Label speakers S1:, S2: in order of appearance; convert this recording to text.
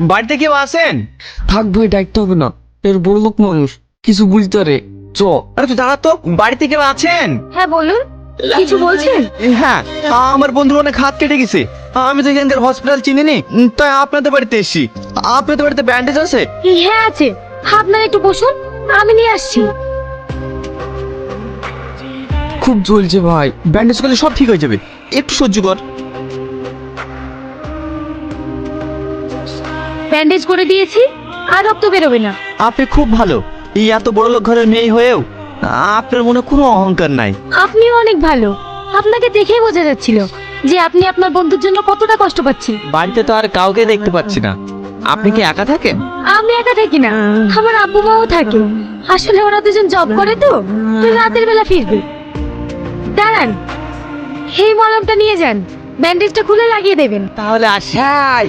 S1: বাড়িতে কেউ আছেন?
S2: থাক ভাই ডাকতে হবে না। এর বড় লোক মানুষ কিছু বুঝতে রে চ
S1: আরে তুই দাঁড়া তো বাড়িতে কেউ আছেন?
S3: হ্যাঁ বলুন। কিছু বলছেন?
S1: হ্যাঁ আমার বন্ধুর অনেক হাত কেটে গেছে। আমি তো এখানকার হসপিটাল চিনি নি উম, তাই আপনাদের বাড়িতে এসছি। আপনাদের বাড়িতে ব্যান্ডেজ আছে?
S3: হ্যাঁ আছে। আপনারা একটু বসুন আমি নিয়ে আসছি।
S2: খুব জ্বলছে ভাই।
S1: ব্যান্ডেজ করলে সব ঠিক হয়ে যাবে। একটু সহ্য কর।
S3: ব্যান্ডেজ করে দিয়েছি আর রক্ত বেরোবে না।
S1: আপনি খুব ভালো। এই এত বড় লোক ঘরের মেয়ে হয়েও আপনার মনে কোনো অহংকার নাই।
S3: আপনিও অনেক ভালো। আপনাকে দেখেই বোঝা যাচ্ছিল যে আপনি আপনার বন্ধুর জন্য কতটা কষ্ট পাচ্ছেন।
S1: বাড়িতে তো আর কাউকে দেখতে পাচ্ছি না। আপনি কি একা থাকেন?
S3: আমি একা থাকি না। আমার আব্বু মাও থাকে। আসলে ওরা দুজন জব করে তো তো রাতের বেলা ফিরবে। দাঁড়ান। এই মলমটা নিয়ে যান। ব্যান্ডেজটা খুলে লাগিয়ে দেবেন।
S1: তাহলে আসাই।